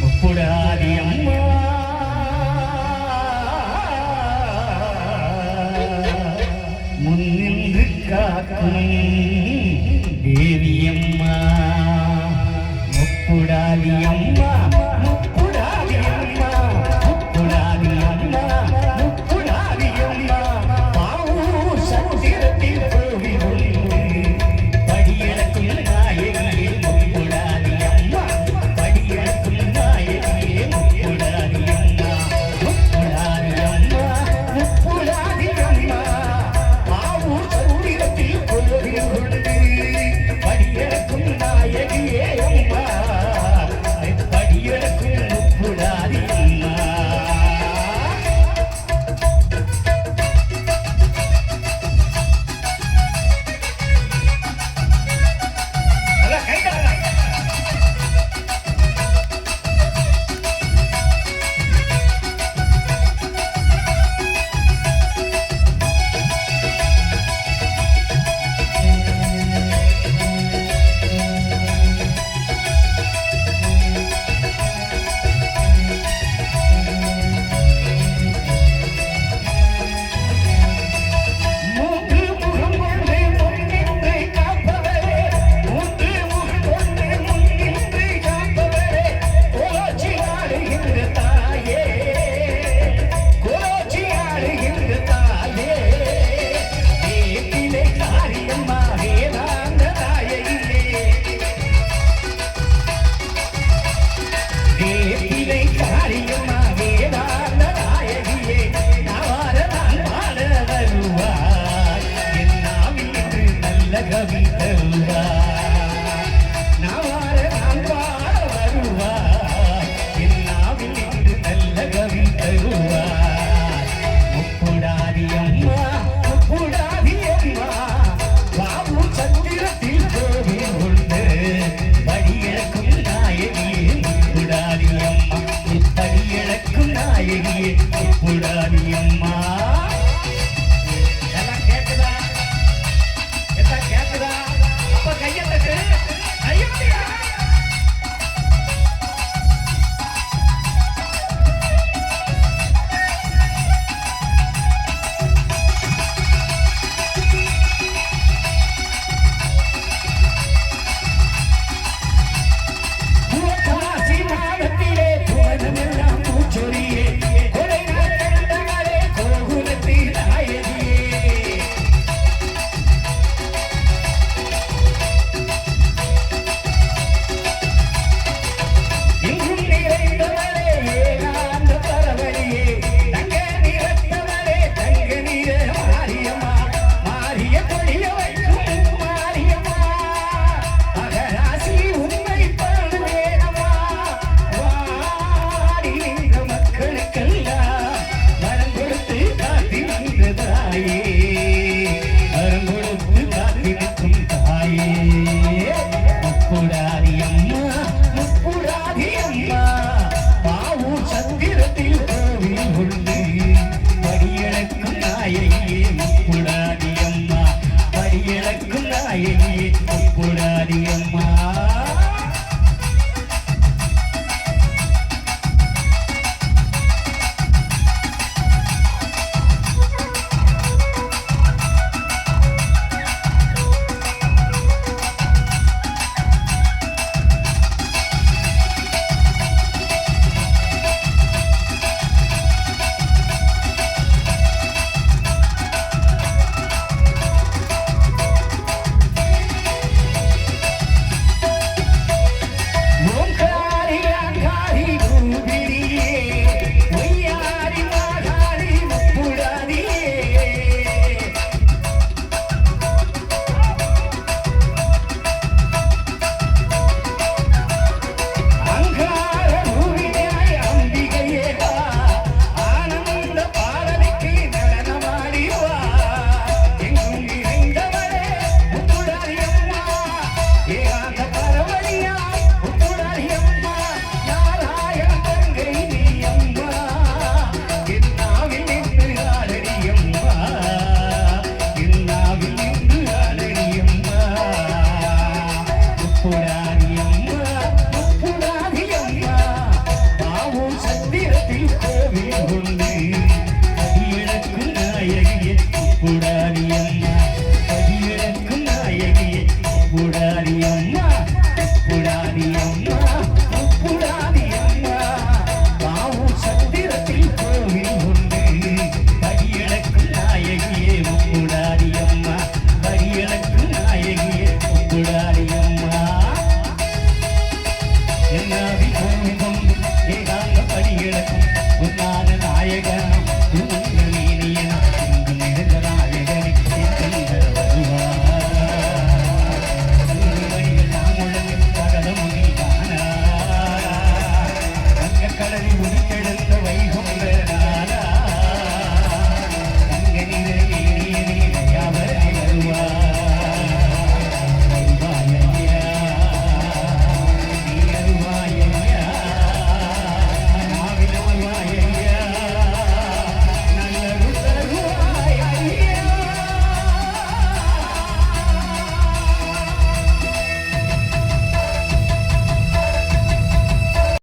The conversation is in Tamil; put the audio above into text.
മുപ്പുടാരി മുന്നിൽ കാക്കും ദേവിയമ്മ. മുപ്പുടാരി கவி தருவா நாவார நான் பாட வருவா எல்லாவில் நின்று நல்ல கவி தருவா. முப்புடாதி அம்மா முப்புடாதி அம்மா. Buddha.